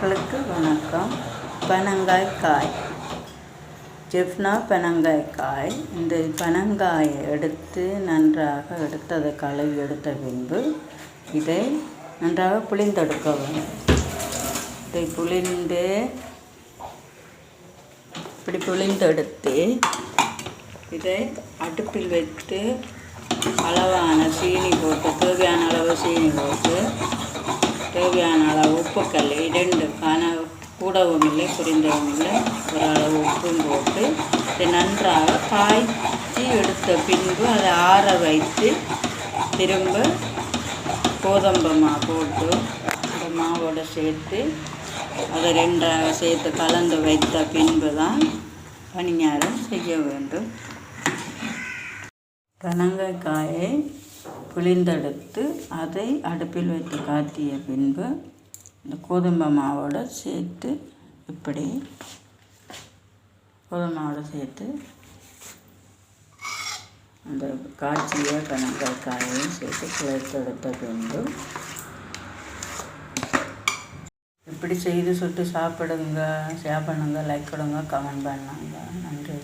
நேயர்களுக்கு வணக்கம். பனங்காய் காய் ஜெஃப்னா பனங்காய் காய் இந்த பனங்காயை எடுத்து நன்றாக எடுத்து அதை கழுவி எடுத்த பின்பு இதை நன்றாக புளிந்தெடுக்க வேண்டும். இதை புளிந்து இப்படி புளிந்தெடுத்து இதை அடுப்பில் வைத்து அளவான சீனி போட்டு தேவையான அளவு சீனி போட்டு தேவையான உப்புக்கல் இரண்டு காண கூடவும் இல்லை புரிந்தவும் இல்லை ஒரு அளவு உப்பும் போட்டு இதை நன்றாக காய்ச்சி எடுத்த பின்பு அதை ஆற வைத்து திரும்ப கோதம்பை மா போட்டு அந்த மாவோடு சேர்த்து அதை ரெண்டாக சேர்த்து கலந்து வைத்த பின்பு தான் பணியாரம் செய்ய வேண்டும். கனங்காயை காயை புளிந்தெடுத்து அதை அடுப்பில் வைத்து காத்திய பின்பு இந்த கோதுமை மாவோடு சேர்த்து இப்படி கோதுமை மாவோடு சேர்த்து அந்த காய்ச்சிய பனங்காய் காயையும் சேர்த்து குழைத்தெடுத்த பின்பு இப்படி செய்து சுட்டு சாப்பிடுங்க ஷேர் பண்ணுங்கள் லைக் கொடுங்க கமெண்ட் பண்ணுங்க. நன்றி